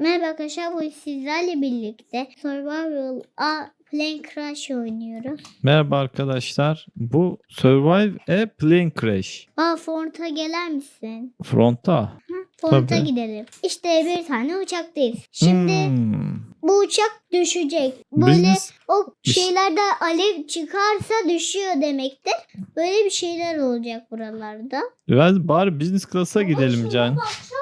Merhaba arkadaşlar bu sizlerle birlikte Survival A Plane Crash oynuyoruz. Merhaba arkadaşlar. Bu Survive a Plane Crash. Aa Front'a gelir misin? Fronta. Front'a Tabii. gidelim. İşte bir tane uçaktayız. Şimdi Hmm. bu uçak düşecek. Böyle Business- o Biz- şeylerde alev çıkarsa düşüyor demektir. Böyle bir şeyler olacak buralarda. Biraz bari business class'a gidelim Can. Baksana.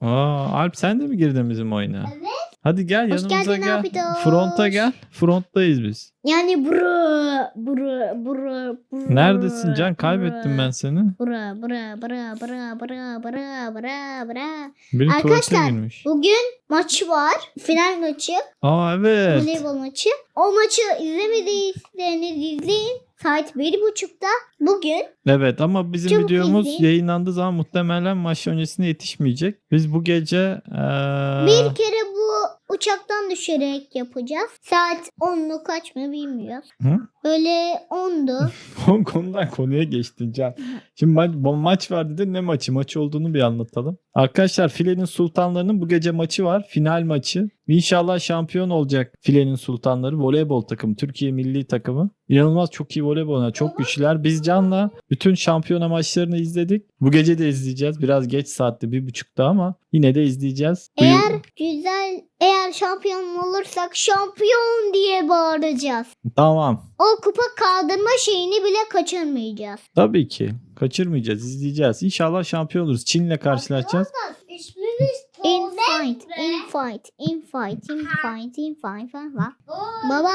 Aa, Alp sen de mi girdin bizim oyuna? Evet. Hadi gel Hoş yanımıza geldin gel. Abidoş. Fronta gel. Fronttayız biz. Yani bura bura bura bura. Neredesin Can? Kaybettim ben seni. Bura bura bura bura bura bura bura bura. Biri tuvalete Arkadaşlar, girmiş. Bugün maç var. Final maçı. Aa evet. Voleybol maçı. O maçı izlemediyseniz izleyin. Saat bir buçukta. Bugün Evet ama bizim Çabuk videomuz izleyin. yayınlandığı zaman muhtemelen maç öncesine yetişmeyecek. Biz bu gece eee, bir kere uçaktan düşerek yapacağız. Saat 10'lu kaç mı bilmiyoruz. Hı? Böyle 10'du. konudan konuya geçtin Can. Şimdi maç, bu maç var dedi ne maçı? Maç olduğunu bir anlatalım. Arkadaşlar Filenin Sultanları'nın bu gece maçı var. Final maçı. İnşallah şampiyon olacak Filenin Sultanları. Voleybol takımı. Türkiye milli takımı. İnanılmaz çok iyi voleybol oynuyor. Çok güçlüler. Biz Can'la bütün şampiyona maçlarını izledik. Bu gece de izleyeceğiz. Biraz geç saatte bir buçukta ama yine de izleyeceğiz. Bu yıl- Eğer güzel, eğer şampiyon olursak şampiyon diye bağıracağız. Tamam. O kupa kaldırma şeyini bile kaçırmayacağız. Tabii ki. Kaçırmayacağız. izleyeceğiz. İnşallah şampiyon oluruz. Çin'le karşılaşacağız. In fight, in fight, in fight, in fight, in fight, fight, fight. Baba,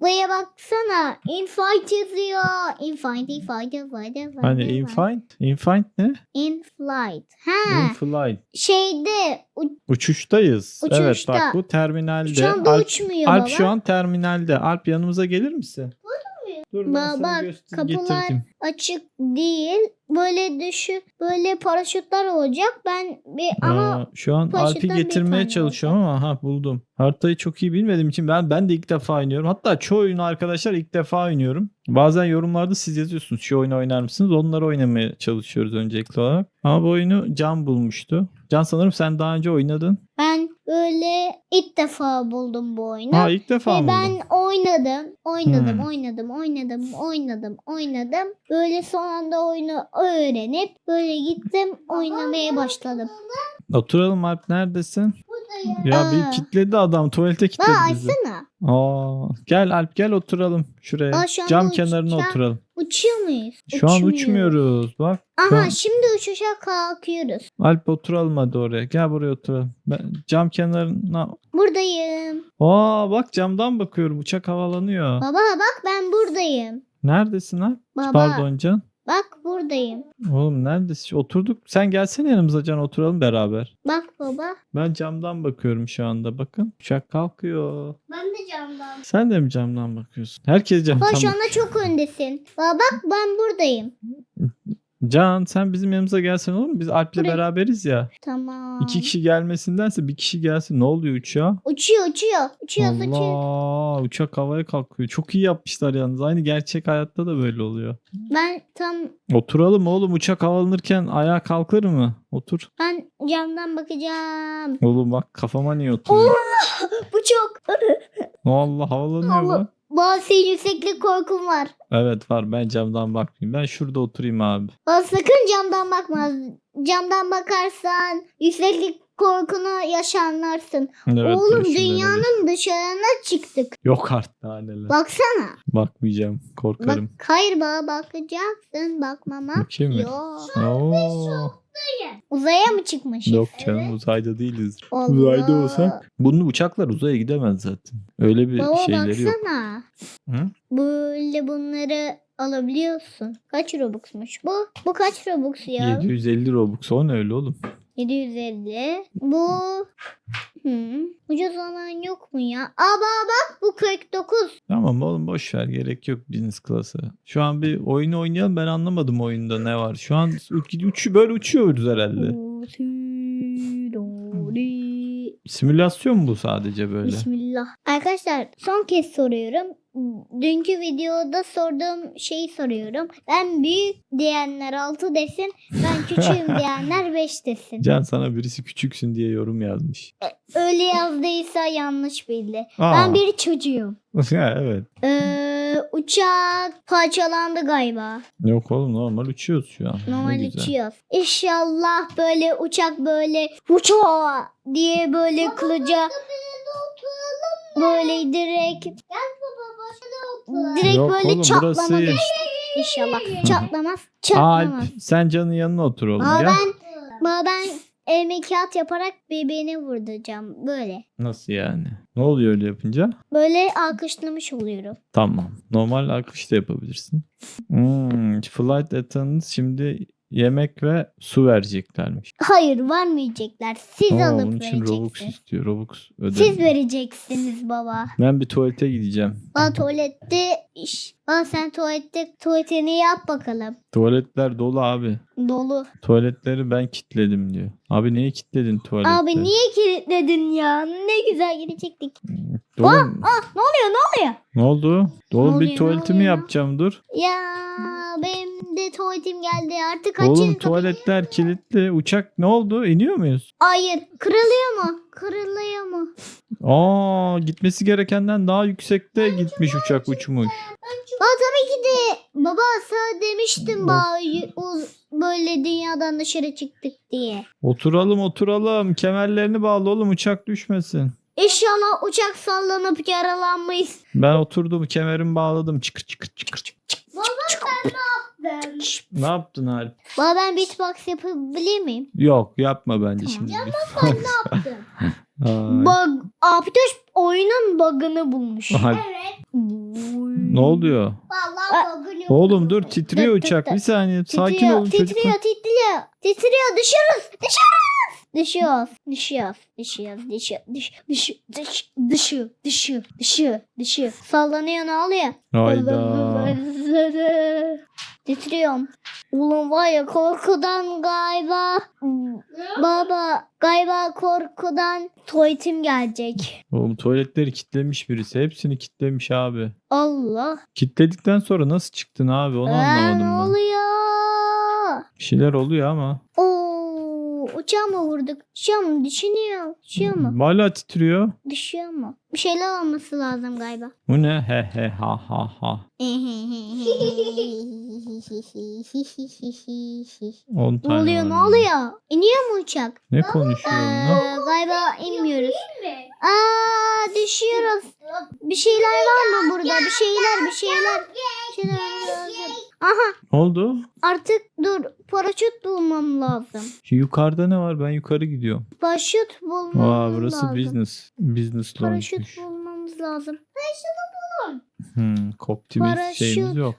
buraya baksana. In fight yazıyor. In fight, in fight, in fight, in fight. Hani in fight. infight? Infight ne? In flight. Ha, In flight. şeyde u- Uçuştayız. Evet Uçuşta. bak bu terminalde. şu anda Alp, uçmuyor Alp baba. şu an terminalde. Alp yanımıza gelir misin? Dur ben Baba, sana göster- kapılar getirdim. açık değil. Böyle düşü, böyle paraşütler olacak. Ben bir ama Aa, şu an poşetten Alp'i bir getirmeye tane çalışıyorum ama ha buldum. Haritayı çok iyi bilmediğim için ben ben de ilk defa oynuyorum. Hatta çoğu oyunu arkadaşlar ilk defa oynuyorum. Bazen yorumlarda siz yazıyorsunuz şu oyunu oynar mısınız? Onları oynamaya çalışıyoruz öncelikli olarak. Ama bu oyunu Can bulmuştu. Can sanırım sen daha önce oynadın. ben böyle ilk defa buldum bu oyunu. Ha ilk defa Ve mı ben oynadım, oynadım, Hmm. oynadım, oynadım, oynadım, oynadım. Böyle son anda oyunu öğrenip böyle gittim oynamaya başladım. Oturalım Alp neredesin? Ya Aa. bir kitledi adam tuvalete kitledi Bak bizi. açsana. Aa, gel Alp gel oturalım şuraya. Aa, şu anda Cam uç- kenarına şu an- oturalım. Uçuyor muyuz? Şu an Uçmuyoruz. bak. Aha an- şimdi uçuşa kalkıyoruz. Alp oturalım hadi oraya. Gel buraya oturalım. Ben cam kenarına. Buradayım. Aa bak camdan bakıyorum. Uçak havalanıyor. Baba bak ben buradayım. Neredesin Alp? Baba Pardon Can. Bak buradayım. Oğlum neredesin? Oturduk. Sen gelsene yanımıza Can oturalım beraber. Bak baba. Ben camdan bakıyorum şu anda. Bakın uçak kalkıyor. Ben de camdan. Sen de mi camdan bakıyorsun? Herkes camdan Baba şu bak- anda çok öndesin. Baba bak ben buradayım. Can sen bizim yanımıza gelsen olur mu? Biz Alp'le Buraya- beraberiz ya. Tamam. İki kişi gelmesindense bir kişi gelsin. Ne oluyor uçağa? Uçuyor uçuyor. Uçuyor uçuyor. Allah uçak havaya kalkıyor. Çok iyi yapmışlar yalnız. Aynı gerçek hayatta da böyle oluyor. Ben tam Oturalım oğlum uçak havalanırken ayağa kalkar mı? Otur. ben camdan bakacağım. Oğlum bak kafama niye oturuyor? Bu çok. Allah havalanıyor Allah. Bazı yükseklik korkum var. Evet var ben camdan bakmayayım. Ben şurada oturayım abi. Baba sakın camdan bakma. Camdan bakarsan yükseklik korkunu yaşanlarsın. Evet, Oğlum öyle. dünyanın dışarına çıktık. Yok artık daha neler. Baksana. Bakmayacağım korkarım. Bak, hayır baba bakacaksın bakmama. Bakayım mı? Yok. Oo. Uzaya mı çıkmışız? Yok canım uzayda değiliz. Allah. Uzayda olsak. Bunun uçaklar uzaya gidemez zaten. Öyle bir Baba şeyleri yok. baksana. Hı? Böyle bunları alabiliyorsun. Kaç Robux'muş bu? Bu kaç Robux ya? 750 Robux o ne öyle oğlum? 750. Bu hmm. ucuz olan yok mu ya? Aa bak bak bu 49. Tamam oğlum boş ver gerek yok business class'a. Şu an bir oyunu oynayalım ben anlamadım oyunda ne var. Şu an uç, uç- böyle uçuyoruz herhalde. Simülasyon bu sadece böyle. Bismillah. Arkadaşlar son kez soruyorum. Dünkü videoda sorduğum şeyi soruyorum. Ben büyük diyenler 6 desin. Ben küçüğüm diyenler 5 desin. Can sana birisi küçüksün diye yorum yazmış. Öyle yazdıysa yanlış bildi. Aa. Ben bir çocuğum. Evet. Ee, uçak parçalandı galiba. Yok oğlum normal uçuyoruz şu an. Normal uçuyoruz. İnşallah böyle uçak böyle uçağa diye böyle kılıca böyle direkt direkt Yok böyle oğlum, çatlama burası-. İnşallah çatlamaz. Alp Çatlamaz. sen canın yanına otur oğlum Aa, ya. ben, aa, ben elime kağıt yaparak bebeğini vurduracağım. Böyle. Nasıl yani? Ne oluyor öyle yapınca? Böyle alkışlamış oluyorum. Tamam. Normal akış da yapabilirsin. Hmm, flight attendants şimdi yemek ve su vereceklermiş. Hayır vermeyecekler. Siz Oo, alıp bunun için Robux vereceksiniz. istiyor. Robux ödedim. Siz vereceksiniz baba. Ben bir tuvalete gideceğim. Aa tuvalette iş. Aa sen tuvalette tuvaletini yap bakalım. Tuvaletler dolu abi. Dolu. Tuvaletleri ben kilitledim diyor. Abi niye kilitledin tuvaletleri? Abi niye kilitledin ya? Ne güzel gidecektik. Dur oğlum, Ah ne oluyor ne oluyor? ne oldu? Oğlum oluyor, bir ne tuvaletimi oluyor? yapacağım dur. Ya benim de tuvaletim geldi artık açın. Oğlum kapıyı. tuvaletler kilitli. Uçak ne oldu? İniyor muyuz? Hayır kırılıyor mu? Kırılıyor mu? Aa gitmesi gerekenden daha yüksekte gitmiş uçak uçmuş. Aa tabii ki de. Baba sana demiştim uz- böyle dünyadan dışarı çıktık diye. Oturalım oturalım. Kemerlerini bağla oğlum uçak düşmesin. İnşallah uçak sallanıp yaralanmayız. Ben oturdum kemerimi bağladım. Çıkır çıkır çıkır çıkır. Ne yaptın Alp? Baba ben beatbox yapabilir miyim? Yok yapma bence Tamam. şimdi. yaptım? Ay. Bug. Apitoş oyunun bug'ını bulmuş. Alp, ne oluyor? Oğlum dur titriyor Dur, dur, uçak. dur. Bir saniye sakin Titriyor, olun çocuklar. titriyor, titriyor. Titriyor, düşüyoruz, düşüyoruz. Düşüyoruz, düşüyoruz, düşüyoruz, düşüyor, düş, düş, düş, düşüyor, düşüyor, düşüyor, düşüyor. Sallanıyor, ne oluyor? Hayda. Titriyorum. Oğlum var ya korkudan galiba baba galiba korkudan tuvaletim gelecek. Oğlum tuvaletleri kitlemiş birisi. Hepsini kitlemiş abi. Allah. Kitledikten sonra nasıl çıktın abi onu Aa, ne anlamadım ben. oluyor? Bir şeyler oluyor ama. Oo, uçağı mı vurduk? Düşüyor mu? Düşünüyor. Düşüyor mu? Hala titriyor. Düşüyor mu? Bir şeyler olması lazım galiba. Bu ne? He he ha ha ha. 10 ne tane oluyor? Ne var. oluyor? İniyor mu uçak? Ne konuşuyor Ee, galiba inmiyoruz. Aa düşüyoruz. Bir şeyler var mı burada? Bir şeyler, bir şeyler. Bir şeyler. Aha Ne oldu? artık dur paraşüt bulmam lazım. Şu yukarıda ne var? Ben yukarı gidiyorum. Paraşüt bulmam Aa burası lazım. business. Business Paraşüt launchmuş. bulmamız lazım. Hmm, Optimus Paraşüt. şeyimiz yok.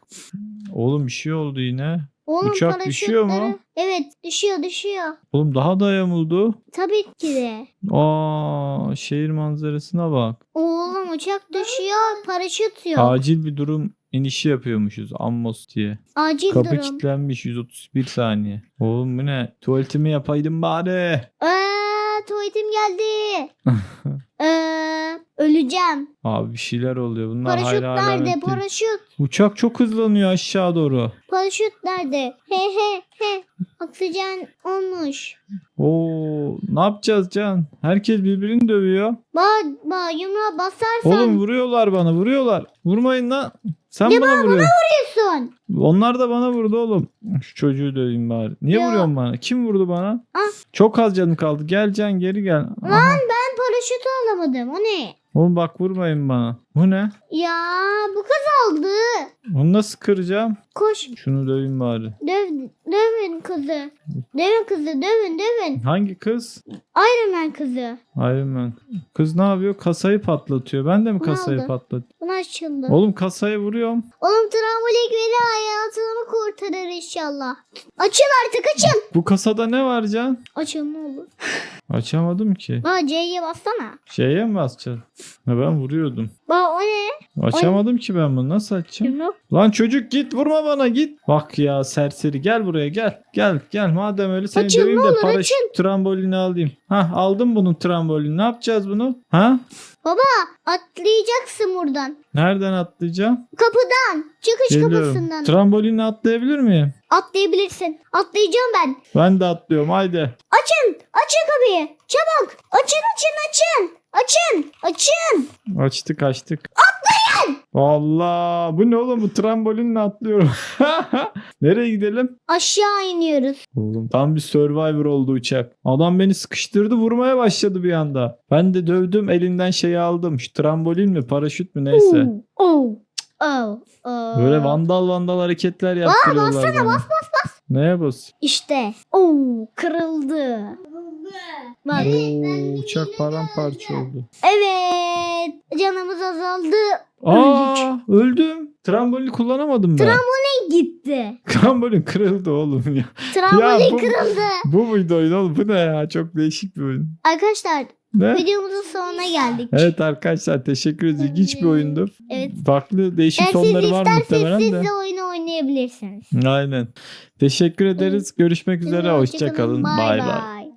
Oğlum bir şey oldu yine. Oğlum Uçak düşüyor mu? Evet düşüyor düşüyor. Oğlum daha da yamuldu. Tabii ki de. Aa şehir manzarasına bak. Oğlum uçak düşüyor paraşüt yok. Acil bir durum inişi yapıyormuşuz Ammos diye. Acil Kapı durum. kilitlenmiş 131 saniye. Oğlum bu ne? Tuvaletimi yapaydım bari. Eee tuvaletim geldi. Eee öleceğim. Abi bir şeyler oluyor. Bunlar Paraşüt hayra nerede? değil. Paraşüt. Uçak çok hızlanıyor aşağı doğru. Paraşüt nerede? He he he. Oksijen olmuş. Oo, ne yapacağız Can? Herkes birbirini dövüyor. Bak bak yumruğa basarsan Oğlum vuruyorlar bana, vuruyorlar. Vurmayın lan. Sen Ne bana vuruyorsun. vuruyorsun. Onlar da bana vurdu oğlum. Şu çocuğu döveyim bari. Niye Ya. vuruyorsun bana? Kim vurdu bana? Ah. Çok az canım kaldı. Gel Can geri gel. Aha. Lan ben paraşütü alamadım. O ne? Oğlum bak vurmayın bana. Bu ne? Ya bu kız aldı. Onu nasıl kıracağım? Koş Şunu döveyim bari. döv, dövün kızı. Dövün kızı dövün dövün. Hangi kız? Iron Man kızı. Iron Man. Kız ne yapıyor? Kasayı patlatıyor. Ben de mi kasayı oldu? patlat? Bunu açıldı. Oğlum kasaya vuruyorum. Oğlum travmatik beni hayatını kurtarır inşallah. Açıl artık açıl. Bu kasada ne var Can? Açıl ne olur. Açamadım ki. Bak C'ye bassana. Şeye mi basacağız? Ha, ben vuruyordum. Bak Aa o ne? Açamadım ki ben bunu. Nasıl açacağım? Yok? Lan çocuk git vurma bana git. Bak ya serseri gel buraya gel. Gel gel madem öyle seni Açın, döveyim ne de olur, paraşüt trambolini alayım. Ha aldım bunun trambolini. Ne yapacağız bunu? Ha? Atlayacaksın buradan. Nereden atlayacağım? Kapıdan. Çıkış kapısından. Trambolini atlayabilir miyim? Atlayabilirsin. Atlayacağım ben. Ben de atlıyorum haydi. Kapıyı. Çabuk. Açın açın açın. Açın. Açın. Açtık açtık. Atlayın! Allah bu ne oğlum bu trambolinle atlıyorum. Nereye gidelim? Aşağı iniyoruz. Oğlum tam bir survivor oldu uçak. Adam beni sıkıştırdı vurmaya başladı bir anda. Ben de dövdüm elinden şeyi aldım. Şu trambolin mi paraşüt mü neyse. Oo. Oh. Oh. Böyle vandal vandal hareketler yaptırıyorlar bana. Bas bas bas. Neye bas? İşte. Oo. Kırıldı. Bak. Oo, uçak paramparça oldu. Evet. Canımız azaldı. Aa öldüm. Trambolini kullanamadım ben. Gitti. Trambolin kırıldı oğlum ya. Trambolin bu- kırıldı. Bu muydu oyun oğlum? Bu ne ya? Çok değişik bir oyun. Arkadaşlar Ne? videomuzun sonuna geldik. Evet arkadaşlar teşekkür ederiz. İlginç bir oyundu. Evet. Farklı değişik siz sonları var muhtemelen siz de. de oyunu oynayabilirsiniz. Aynen. Teşekkür ederiz. Görüşmek üzere. Hoşçakalın. Hoşçakalın. Bay bay.